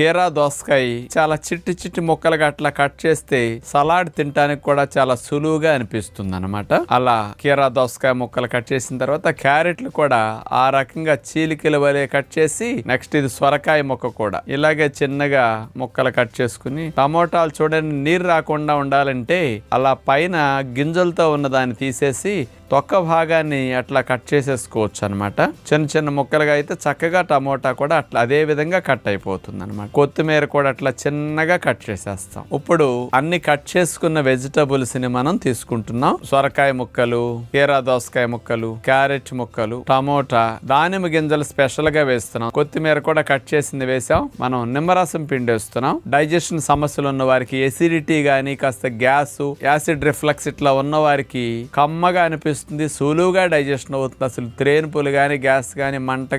కీరా దోసకాయ చాలా చిట్టి చిట్టి ముక్కలుగా అట్లా కట్ చేస్తే సలాడ్ తినడానికి కూడా చాలా సులువుగా అనిపిస్తుంది అనమాట అలా కీరా దోసకాయ ముక్కలు కట్ చేసిన తర్వాత క్యారెట్లు కూడా ఆ రకంగా చీలికల వలె కట్ చేసి నెక్స్ట్ ఇది సొరకాయ ముక్క కూడా. ఇలాగే చిన్నగా ముక్కలు కట్ చేసుకుని టమోటాలు చూడండి నీరు రాకుండా ఉండాలంటే అలా పైన గింజలతో ఉన్న దాన్ని తీసేసి తొక్క భాగాన్ని అట్లా కట్ చేసేసుకోవచ్చు అనమాట చిన్న చిన్న ముక్కలుగా అయితే చక్కగా టమోటా కూడా అట్లా అదే విధంగా కట్ అయిపోతుంది అనమాట కొత్తిమీర కూడా అట్లా చిన్నగా కట్ చేసేస్తాం. ఇప్పుడు అన్ని కట్ చేసుకున్న వెజిటబుల్స్ని మనం తీసుకుంటున్నాం. సొరకాయ ముక్కలు కీరా దోసకాయ ముక్కలు క్యారెట్ ముక్కలు టమోటా దానిమ్మ గింజలు స్పెషల్గా వేస్తున్నాం. కొత్తిమీర కూడా కట్ చేసింది వేసాం. మనం నిమ్మరసం పిండి వేస్తున్నాం. డైజెషన్ సమస్యలు ఉన్న వారికి ఎసిడిటీ గానీ కాస్త గ్యాస్ యాసిడ్ రిఫ్లక్స్ ఇట్లా ఉన్న వారికి కమ్మగా అనిపిస్తుంది. సులువుగా డైజెషన్ అవుతుంది. అసలు త్రేనుపులు కానీ గ్యాస్ కానీ మంట